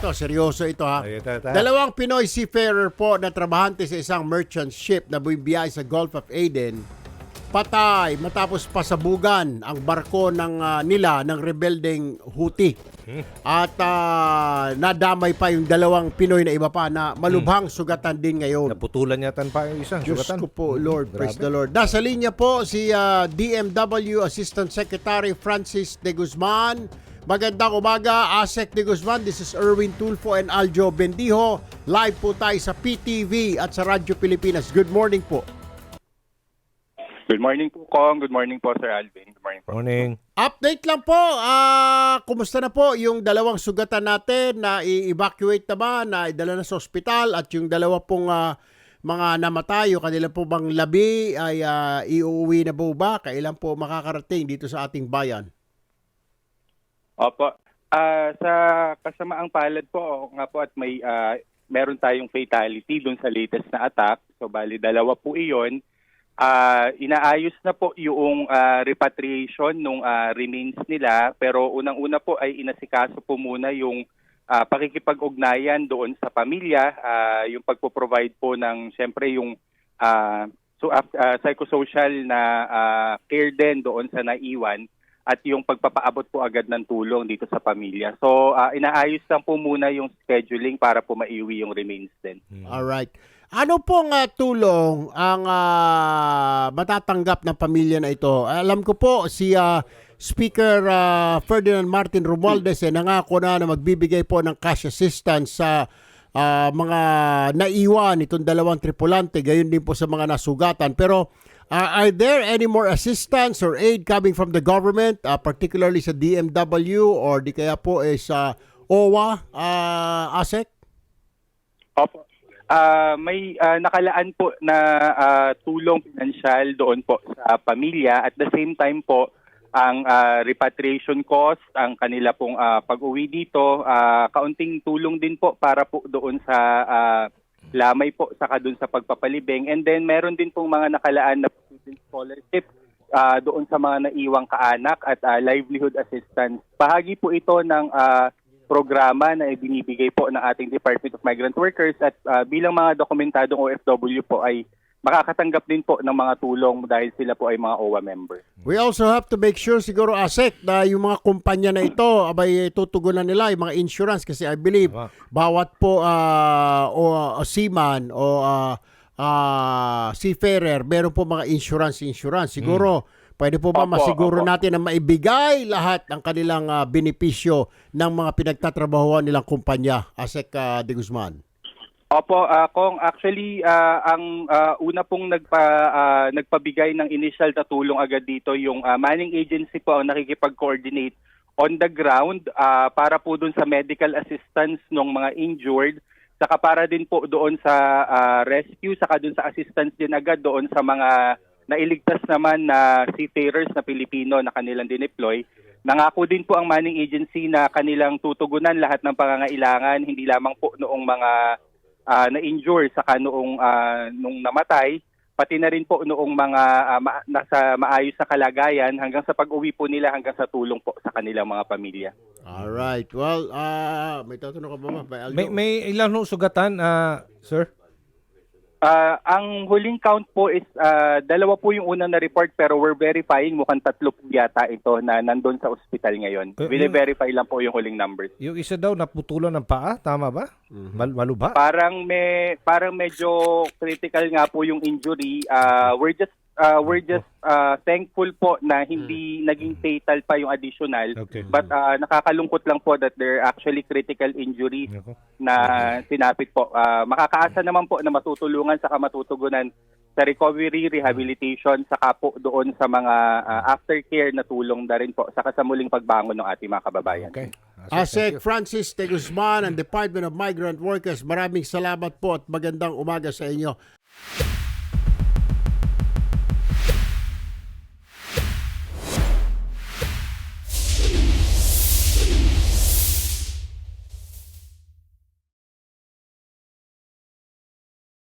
Ito, seryoso ito ha. Ay, ito, ito. Dalawang Pinoy seafarer po na trabahante sa isang merchant ship na bumibiyay sa Gulf of Aden, patay matapos pasabugan ang barko ng ah, nila ng rebeldeng Houthi. At ah, nadamay pa yung dalawang Pinoy na iba pa na malubhang sugatan din ngayon. Naputulan yata pa yung isang Diyos sugatan. ko po, Lord. Praise Grabe. the Lord. Nasa linya po si ah, DMW Assistant Secretary Francis De Guzman. Magandang umaga, Asek De Guzman. This is Erwin Tulfo and Aljo Bendijo. Live po tayo sa PTV at sa Radyo Pilipinas. Good morning po. Good morning po, Kong. Good morning po, Sir Alvin. Good morning po. Morning. Update lang po. Ah, kumusta na po yung dalawang sugatan natin na i-evacuate na ba, na idala na sa ospital at yung dalawa pong ah, mga namatay, yung kanila po bang labi ay ah, iuwi na po ba? Kailan po makakarating dito sa ating bayan? Opo. Ah, sa kasamaang palad po, nga po at may ah, meron tayong fatality dun sa latest na attack. So bali dalawa po iyon. Ah, inaayos na po yung ah, repatriation ng remains nila pero unang-una po ay inasikaso po muna yung ah, pakikipag-ugnayan doon sa pamilya, ah, yung pagpo-provide po ng siyempre yung ah, so ah, psychosocial na ah, care din doon sa naiwan at yung pagpapaabot po agad ng tulong dito sa pamilya. So, ah, inaayos lang po muna yung scheduling para po maiuwi yung remains din. All right. Ano pong ah, tulong ang ah, matatanggap ng pamilya na ito? Alam ko po si ah, Speaker ah, Ferdinand Martin Romualdez eh, nangako na na magbibigay po ng cash assistance sa ah, mga naiwan itong dalawang tripulante, gayon din po sa mga nasugatan. Pero ah, are there any more assistance or aid coming from the government, ah, particularly sa DMW or di kaya po eh, sa OWA, ah, ASEC? Opo. Ah, may ah, nakalaan po na ah, tulong pinansyal doon po sa pamilya at the same time po ang ah, repatriation cost, ang kanila pong ah, pag-uwi dito, ah, kaunting tulong din po para po doon sa ah, lamay po saka doon sa pagpapalibing and then meron din pong mga nakalaan na student scholarship ah, doon sa mga naiwang kaanak at ah, livelihood assistance. Bahagi po ito ng ah, programa na ibinibigay po ng ating Department of Migrant Workers at ah, bilang mga dokumentadong OFW po ay makakatanggap din po ng mga tulong dahil sila po ay mga OWA member. We also have to make sure siguro ASEC na yung mga kumpanya na ito abay tutugunan nila yung mga insurance kasi I believe Tama. bawat po ah, o o seaman o ah, ah, seafarer meron po mga insurance insurance siguro pwede po ba Opo, masiguro opo. natin na maibigay lahat ng kanilang ah, benepisyo ng mga pinagtatrabahuan nilang kumpanya ASEC ah, de Guzman Opo, ah, Kong, actually ah, ang ah, una pong nagpa ah, nagpabigay ng initial na tulong agad dito yung ah, manning agency po ang nakikipag-coordinate on the ground ah, para po doon sa medical assistance ng mga injured saka para din po doon sa ah, rescue saka doon sa assistance din agad doon sa mga nailigtas naman na seafarers na Pilipino na kanilang dineploy. Nangako din po ang manning agency na kanilang tutugunan lahat ng pangangailangan hindi lamang po noong mga ah, na-injure saka noong ah, nung namatay pati na rin po noong mga ah, ma- nasa maayos na kalagayan hanggang sa pag-uwi po nila hanggang sa tulong po sa kanilang mga pamilya. All right well ah, may tatanong ka ba ma? May? May, may ilan ho sugatan, ah, sir? Ah, ang huling count po is ah, dalawa po yung unang na report pero we're verifying mukhang tatlo po yata ito na nandun sa ospital ngayon. Eh, Bine-verify lang po yung huling numbers. Yung isa daw naputulan ng paa, tama ba? Mhm. Mal- malubha? Parang may parang medyo critical nga po yung injury. Ah, we're just ah, we're just ah, thankful po na hindi naging fatal pa yung additional. Okay. But ah, nakakalungkot lang po that there are actually critical injuries Nako. na sinapit po. Ah, makakaasa naman po na matutulungan saka matutugunan sa recovery, rehabilitation, saka po doon sa mga ah, aftercare na tulong na rin po saka sa muling pagbangon ng ating mga kababayan. Okay. ASEC Francis De Guzman and Department of Migrant Workers, maraming salamat po at magandang umaga sa inyo.